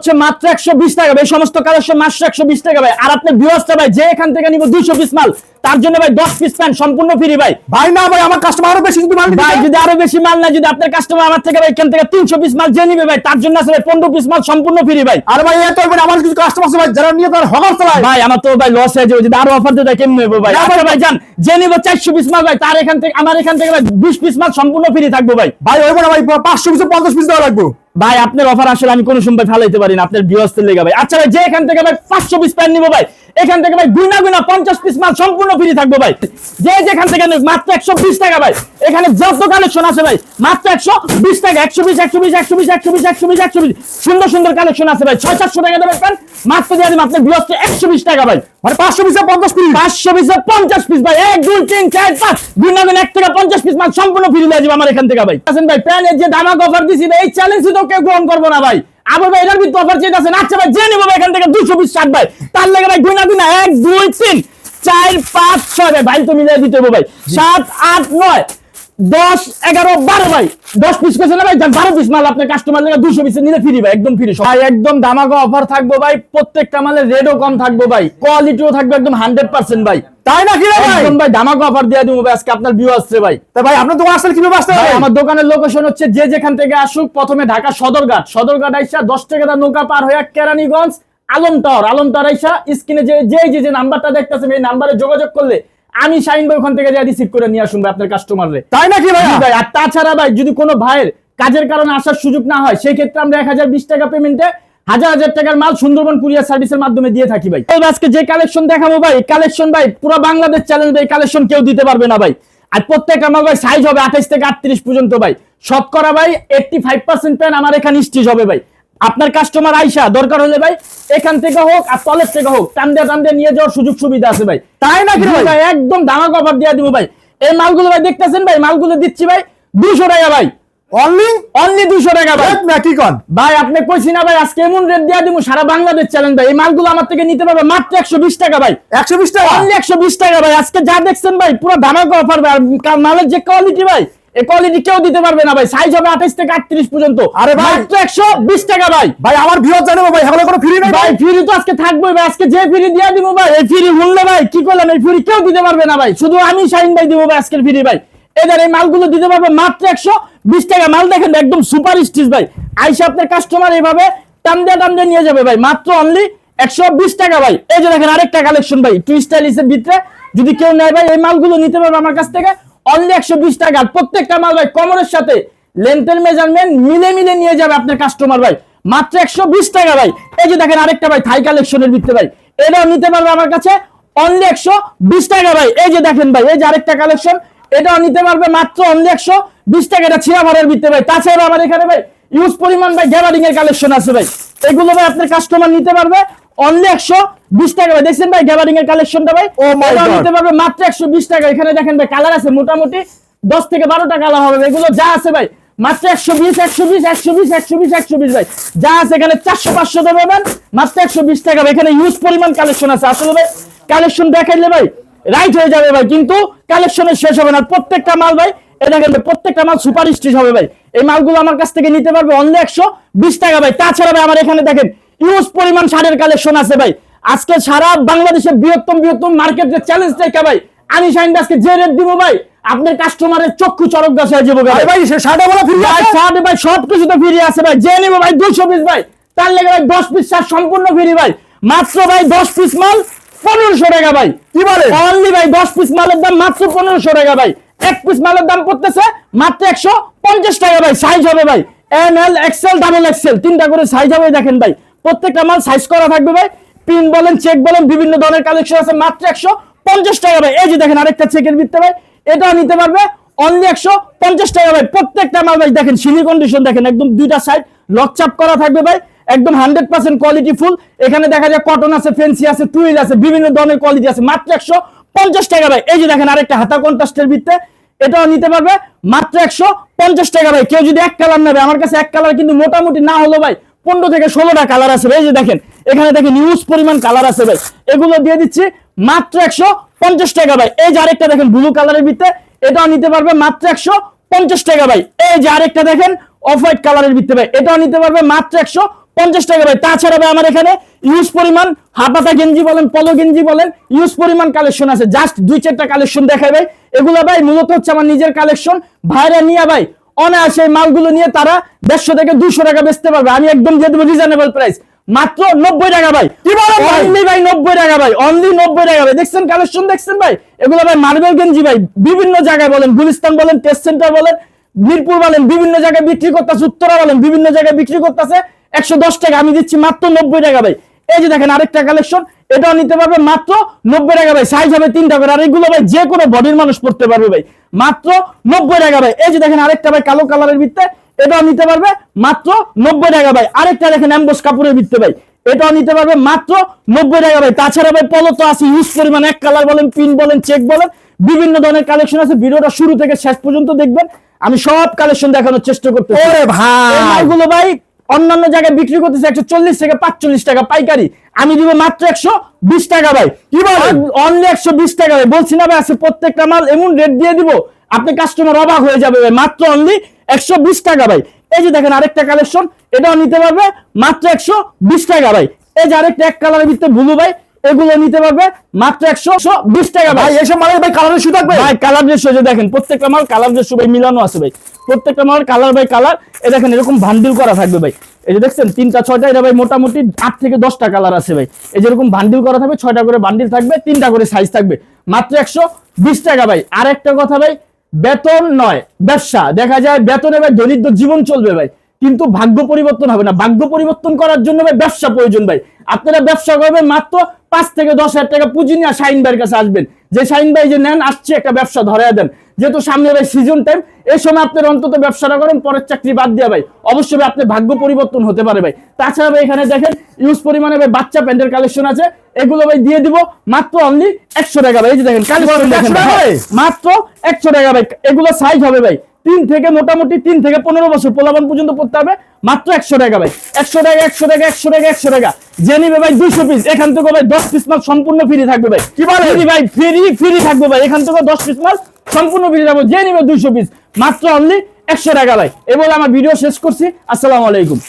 হচ্ছে মাত্র একশো বিশ টাকা ভাই সমস্ত কালেকশন মাত্র একশো বিশ টাকা ভাই। আর আপনি বিওয়াসটা ভাই, যে এখান থেকে নিব দুইশো পিস মাল তার জন্য ভাই দশ পিস প্যান্ট সম্পূর্ণ ফ্রি ভাই। ভাই না ভাই আমার কাস্টমার আরও বেশি যদি মাল ভাই যদি আরও বেশি মাল না যদি আপনার কাস্টমার আমার থেকে ভাই এখান থেকে তিনশো পিস মাল যে নিবে ভাই তার জন্য আসলে পনেরো পিস মাল সম্পূর্ণ ফ্রি ভাই। আর ভাই এত মানে আমার কিছু কাস্টমার আছে ভাই যারা নিয়ে তার হকার চালায়। ভাই আমার তো ভাই লস হয়ে যাবে যদি আরও অফার দিতে কেমন নেব ভাই? আচ্ছা ভাই যান যে নিব চারশো পিস মাল ভাই তার এখান থেকে আমার এখান থেকে ভাই বিশ পিস মাল সম্পূর্ণ ফ্রি থাকব ভাই। ভাই ওই ভাই পাঁচশো পিস পঞ্চাশ পিস দেওয়া লাগবে। ভাই আপনার অফার আসলে আমি কোনো সময় ফেলাইতে পারি না আপনার বিহস্তের লেগে ভাই। আচ্ছা ভাই যে এখান থেকে ভাই পাঁচশো পিস প্যান্ট নিবো ভাই এখান থেকে ভাই গুনা গুনা পঞ্চাশ পিস মাল সম্পূর্ণ ফ্রি থাকব ভাই। যে যেখান থেকে মাত্র একশো বিশ টাকা ভাই। এখানে যত কালেকশন আছে ভাই, মাত্র একশো বিশ টাকা, একশো বিশ একশো বিশ একশো বিশ একশো বিশ একশো বিশ একশো বিশ। সুন্দর সুন্দর কালেকশন আছে ভাই। ছয়, সাতশো টাকা দেবেন প্যান্ট মাত্র দিয়ে আপনার বিহস্তে একশো বিশ টাকা ভাই। মানে পাঁচশো পিসে পঞ্চাশ পিস পাঁচশো পিস পঞ্চাশ পিস ভাই। এক, দুই, তিন, চার, পাঁচ। গুনা গুনা এক থেকে পঞ্চাশ পিস মাল সম্পূর্ণ ফ্রি দিয়ে যাবে আমার এখান থেকে ভাই। আছেন ভাই প্যানের যে দামাক অফার দিছি এই চ্যালেঞ্জ তো কেউ গ্রহণ করব না ভাই। আবার ভাই এটার ভিতরে অফার চেয়ে আছেন আচ্ছা ভাই যে নেব ভাই এখান থেকে দুশো পিস ষাট ভাই। তার লেগে ভাই গুনা গুনা এক দুই তিন চার পাঁচ ছয় ভাই। ভাই তো মিলিয়ে দিতে হবে ভাই। সাত আট নয়। দশ এগারো বারো ভাই। দশ পিস করছে না ভাই? বারো পিস মাল আপনার কাস্টমার লেগে দুশো পিস নিলে ফ্রি ভাই একদম ফ্রি ভাই একদম দামাকা অফার থাকব ভাই প্রত্যেকটা মালের রেটও কম থাকব ভাই কোয়ালিটিও থাকবে একদম হান্ড্রেড পার্সেন্ট ভাই। তাই নাকি ভাই? একদম ভাই দামাকা অফার দিয়ে দিব ভাই আজকে আপনার ভিউ আসছে ভাই। তা ভাই আপনার দোকান আসলে কীভাবে আসতে হবে আমার দোকানের লোকেশন হচ্ছে যে যেখান থেকে আসুক প্রথমে ঢাকা সদরঘাট। সদরঘাট আইসা দশ টাকা দা নৌকা পার হয়ে কেরানীগঞ্জ আলম টাওয়ার আলম টাওয়ার আইসা স্ক্রিনে যে যে যে নাম্বারটা দেখতেছেন এই নাম্বারে যোগাযোগ করলে আমি শাইন ভাই ওখান থেকে যা রিসিভ করে নিয়ে আসুন ভাই আপনার কাস্টমারে তাই নাকি ভাই ভাই আর তাছাড়া ভাই যদি কোনো ভাইয়ের কাজের কারণে আসার সুযোগ না হয় সেই ক্ষেত্রে আমরা এক হাজার বিশ টাকা পেমেন্টে হাজার হাজার টাকার মাল সুন্দরবন কুরিয়ার সার্ভিসের মাধ্যমে দিয়ে থাকি ভাই। আজকে যে কালেকশন দেখাবো ভাই কালেকশন ভাই পুরো বাংলাদেশ চ্যালেঞ্জ ভাই কালেকশন কেউ দিতে পারবে না ভাই। আর প্রত্যেক আমার ভাই সাইজ হবে আঠাইশ থেকে আটত্রিশ পর্যন্ত ভাই। শতকরা ভাই এইটটি ফাইভ পার্সেন্ট প্যান আমার এখানে স্টিচ হবে ভাই। আপনার কাস্টমার আইসা দরকার হলে ভাই এখান থেকে হোক আর তলের থেকে হোক টান দিয়ে টান দিয়ে নিয়ে যাওয়ার সুযোগ সুবিধা আছে ভাই। তাই নাকি রে জি ভাই? একদম ধামাক অফার দিয়ে দিব ভাই। এই মালগুলো ভাই দেখতেছেন ভাই? মালগুলো দিচ্ছি ভাই দুশো টাকা ভাই। অনলি অনলি দুশো টাকা ভাই। না কি কন ভাই আপনি কইছি না ভাই আজকে এমন রেট দিয়ে দিব সারা বাংলাদেশ চ্যালেঞ্জ ভাই। এই মালগুলো আমার থেকে নিতে পারবে মাত্র একশো বিশ টাকা ভাই। একশো বিশ টাকা? অনলি একশো বিশ টাকা ভাই। আজকে যা দেখছেন ভাই পুরো ধামাকা অফার ভাই মালের যে কোয়ালিটি ভাই এই কোয়ালিটি কেউ দিতে পারবে না ভাই। সাইজ হবে আঠাইশ থেকে আটত্রিশ পর্যন্ত। আরে ভাই। মাত্র একশো বিশ টাকা ভাই। ভাই আমার ভিউয়ার জানেন ভাই এগুলো কোনো ফ্রি নাই ভাই ভাই। ফ্রি তো আজকে থাকবে ভাই। আজকে যে ফ্রি দিয়ে দিব ভাই এই ফ্রি মূল্য ভাই কি করলাম? এই ফ্রি কেউ দিতে পারবে না ভাই। শুধু আমি শাইন ভাই দিব ভাই আজকের ফ্রি ভাই। এদের এই মালগুলো দিতে পারবে মাত্র একশো বিশ টাকা। মাল দেখেন একদম সুপার স্টিচ ভাই। আইসা আপনার কাস্টমার এইভাবে দিয়ে টান নিয়ে যাবে ভাই। মাত্র অনলি একশো বিশ টাকা ভাই। এই যে দেখেন আরেকটা কালেকশন ভাই। টু স্টাইলিশের ভিতরে যদি কেউ নেয় ভাই এই মালগুলো নিতে পারবে আমার কাছ থেকে। অনলি একশো বিশ টাকা আর প্রত্যেকটা মাল ভাই কমরের সাথে লেন্থের মেজারমেন্ট মিলে মিলে নিয়ে যাবে আপনার কাস্টমার ভাই। মাত্র একশো বিশ টাকা ভাই। এই যে দেখেন আরেকটা ভাই থাই কালেকশনের ভিতরে ভাই। এটাও নিতে পারবে আমার কাছে অনলি একশো বিশ টাকা ভাই। এই যে দেখেন ভাই, এই যে আরেকটা কালেকশন এটাও নিতে পারবে মাত্র অনলি একশো বিশ টাকা। এটা ছিয়া ভরের ভিতরে ভাই। তাছাড়া আমার এখানে ভাই ইউজ পরিমাণ ভাই গ্যাবারিং এর কালেকশন আছে ভাই। এগুলো ভাই আপনার কাস্টমার নিতে পারবে। অনলি একশো বিশ টাকা ভাই। দেখছেন ভাই গ্যাবারিং এর কালেকশনটা ভাই? Oh my নিতে পারবে মাত্র একশো বিশ টাকা। এখানে দেখেন ভাই কালার আছে মোটামুটি দশ থেকে বারোটা কালার হবে। এগুলো যা আছে ভাই মাত্র একশো বিশ একশো বিশ একশো বিশ একশো বিশ একশো বিশ ভাই। যা আছে এখানে চারশো পাঁচশো দেবেন মাত্র একশো বিশ টাকা এখানে ইউজ পরিমাণ কালেকশন আছে। আসলে ভাই কালেকশন দেখাইলে ভাই রাইট হয়ে যাবে ভাই। কিন্তু কালেকশনের শেষ হবে না। প্রত্যেকটা মাল ভাই এ দেখেন প্রত্যেকটা মাল সুপার স্টিচ হবে ভাই। এই মালগুলো আমার কাছ থেকে নিতে পারবে অনলি একশো বিশ টাকা ভাই। তাছাড়া ভাই আমার এখানে দেখেন ইউজ পরিমাণ শাড়ির কালেকশন আছে ভাই। আজকে সারা বাংলাদেশের বৃহত্তম বৃহত্তম মার্কেটের চ্যালেঞ্জ থেকে ভাই আমি শাইন আজকে যে রেট দিব ভাই আপনার কাস্টমারের চক্ষু চরক গাছে যাব আরে ভাই সে শার্টে বলা ফ্রি ভাই শার্ট ভাই সব কিছু তো ফ্রি আছে ভাই। যে নিবো ভাই দুশো পিস ভাই। তার লেগে ভাই দশ পিস শার্ট সম্পূর্ণ ফ্রি ভাই। মাত্র ভাই দশ পিস মাল পনেরোশো টাকা ভাই। কি বলে? অনলি ভাই দশ পিস মালের দাম মাত্র পনেরোশো টাকা ভাই। এক পিস মালের দাম পড়তেছে মাত্র একশো পঞ্চাশ টাকা ভাই। সাইজ হবে ভাই। M L XL double XL তিনটা করে সাইজ হবে দেখেন ভাই। প্রত্যেকটা মাল সাইজ করা থাকবে ভাই। পিন বলেন চেক বলেন, বিভিন্ন ধরনের কালেকশন আছে, মাত্র একশো পঞ্চাশ টাকা ভাই। এই যে দেখেন আরেকটা চেকের ভিত্তে ভাই, এটাও নিতে পারবে অনলি একশো পঞ্চাশ টাকা ভাই। প্রত্যেকটা মাল ভাই, দেখেন সিলি কন্ডিশন দেখেন, একদম দুইটা সাইড লকচাপ করা থাকবে ভাই, একদম হান্ড্রেড পার্সেন্ট কোয়ালিটি ফুল এখানে দেখা যায় কটন আছে ফেন্সি আছে টুইল আছে, বিভিন্ন ধরনের কোয়ালিটি আছে, মাত্র একশো পঞ্চাশ টাকা ভাই। এই যে দেখেন আরেকটা হাতা কন্ট্রাস্টের ভিত্তে এটাও নিতে পারবে, মাত্র একশো পঞ্চাশ টাকা ভাই। কেউ যদি এক কালার নেবে, আমার কাছে এক কালার কিন্তু মোটামুটি না হলো ভাই পনেরো থেকে ষোলোটা কালার আছে ভাই যে দেখেন, এখানে দেখেন ইউজ পরিমাণ কালার আছে ভাই। এগুলো দিয়ে দিচ্ছি মাত্র একশো পঞ্চাশ টাকা ভাই। এই যে আরেকটা দেখেন ব্লু কালারের ভিত্তে এটাও নিতে পারবে মাত্র একশো পঞ্চাশ টাকা ভাই। এই যে আরেকটা দেখেন অফ হোয়াইট কালারের ভিত্তে ভাই, এটাও নিতে পারবে মাত্র একশো পঞ্চাশ টাকা ভাই। তাছাড়া ভাই আমার এখানে ইউজ পরিমাণ হাফাতা গেঞ্জি বলেন পলো গেঞ্জি বলেন ইউজ পরিমাণ কালেকশন আছে। জাস্ট দুই চারটা কালেকশন দেখায় ভাই। এগুলো ভাই মূলত হচ্ছে আমার নিজের কালেকশন ভাইরা নিয়ে ভাই অনায়াসে এই মালগুলো নিয়ে তারা দেড়শো থেকে দুশো টাকা বেচতে পারবে। আমি একদম দিয়ে দেবো রিজনেবল প্রাইস মাত্র নব্বই টাকা ভাই। কি বলেন ভাই? অনলি ভাই নব্বই টাকা ভাই। অনলি নব্বই টাকা ভাই। দেখছেন কালেকশন দেখছেন ভাই? এগুলো ভাই মার্বেল গেঞ্জি ভাই। বিভিন্ন জায়গায় বলেন গুলিস্তান বলেন টেস্ট সেন্টার বলেন মিরপুর বলেন বিভিন্ন জায়গায় বিক্রি করতেছে উত্তরা বলেন বিভিন্ন জায়গায় বিক্রি করতেছে একশো দশ টাকা। আমি দিচ্ছি মাত্র নব্বই টাকা ভাই। এই যে দেখেন আরেকটা কালেকশন এটাও নিতে পারবে মাত্র নব্বই টাকা ভাই। সাইজ হবে তিনটা করে। আর এগুলো ভাই যে কোনো বডির মানুষ পড়তে পারবে ভাই। মাত্র নব্বই টাকা ভাই। এই যে দেখেন আরেকটা ভাই কালো কালারের ভিত্তে এটাও নিতে পারবে মাত্র নব্বই টাকা ভাই। আরেকটা দেখেন অ্যাম্বোস কাপড়ের ভিত্তে ভাই এটাও নিতে পারবে মাত্র নব্বই টাকা ভাই। তাছাড়া ভাই পলো তো আছে ইউজ পরিমাণ। এক কালার বলেন পিন বলেন চেক বলেন বিভিন্ন ধরনের কালেকশন আছে। ভিডিওটা শুরু থেকে শেষ পর্যন্ত দেখবেন। আমি সব কালেকশন দেখানোর চেষ্টা করতেছি। ওরে ভাই! এই মালগুলো ভাই অন্যান্য জায়গায় বিক্রি করতেছে একশো চল্লিশ থেকে পাঁচচল্লিশ টাকা পাইকারি। আমি দিব মাত্র একশো বিশ টাকা ভাই। কি বলেন? অনলি একশো বিশ টাকা ভাই। বলছি না ভাই আছে প্রত্যেকটা মাল এমন রেট দিয়ে দিব আপনি কাস্টমার অবাক হয়ে যাবে ভাই। মাত্র অনলি একশো বিশ টাকা ভাই। এই যে দেখেন আরেকটা কালেকশন এটাও নিতে পারবে মাত্র একশো বিশ টাকা ভাই। এই যে আরেকটা এক কালারের ভিতরে ব্লু ভাই এগুলো নিতে পারবে মাত্র একশো বিশ টাকা ভাই। এসব মালের ভাই কালারের শু থাকবে ভাই। কালার রেশিও যে দেখেন প্রত্যেকটা মাল কালার রেশিও ভাই মিলানো আছে ভাই। প্রত্যেকটা মাল কালার বাই কালার এ দেখেন এরকম ভান্ডিল করা থাকবে ভাই। এই যে দেখছেন, তিনটা, ছয়টা, এটা ভাই মোটামুটি আট থেকে দশটা কালার আছে ভাই। এই যেরকম ভান্ডিল করা থাকবে, ছয়টা করে বান্ডিল থাকবে, তিনটা করে সাইজ থাকবে। মাত্র একশো বিশ টাকা ভাই। আর একটা কথা ভাই, বেতন নয়, ব্যবসা। দেখা যায় বেতনে ভাই দরিদ্র জীবন চলবে ভাই। কিন্তু ভাগ্য পরিবর্তন হবে না। ভাগ্য পরিবর্তন করার জন্য ভাই ব্যবসা প্রয়োজন ভাই। আপনারা ব্যবসা করবেন মাত্র পাঁচ থেকে দশ হাজার টাকা পুঁজি নিয়ে শাইন ভাইয়ের কাছে আসবেন। যে শাইন ভাই যে নেন আসছে একটা ব্যবসা ধরে দেন। যেহেতু সামনে ভাই সিজন টাইম এই সময় আপনার অন্তত ব্যবসাটা করেন পরের চাকরি বাদ দিয়া ভাই। অবশ্যই ভাই আপনার ভাগ্য পরিবর্তন হতে পারে ভাই। তাছাড়া ভাই এখানে দেখেন ইউজ পরিমাণে ভাই বাচ্চা প্যান্টের কালেকশন আছে। এগুলো ভাই দিয়ে দিব মাত্র অনলি একশো টাকা ভাই। এই যে দেখেন কালেকশন দেখেন 100 টাকা ভাই। ভাই? মাত্র একশো টাকা ভাই। এগুলো সাইজ হবে ভাই। তিন থেকে মোটামুটি তিন থেকে পনেরো বছর পোলাবান পর্যন্ত পড়তে হবে। মাত্র একশো টাকা ভাই। একশো টাকা একশো টাকা একশো টাকা একশো টাকা। যে নিবে ভাই দুইশো পিস এখান থেকে ভাই দশ পিস মাল সম্পূর্ণ ফ্রি থাকবে ভাই। কি বলে ভাই ফ্রি ফ্রি থাকবে ভাই। এখান থেকে দশ পিস মাল সম্পূর্ণ ফ্রি থাকবে। যে নিবে দুইশো পিস মাত্র অনলি একশো টাকা ভাই। এবার আমার ভিডিও শেষ করছি। আসসালামু আলাইকুম।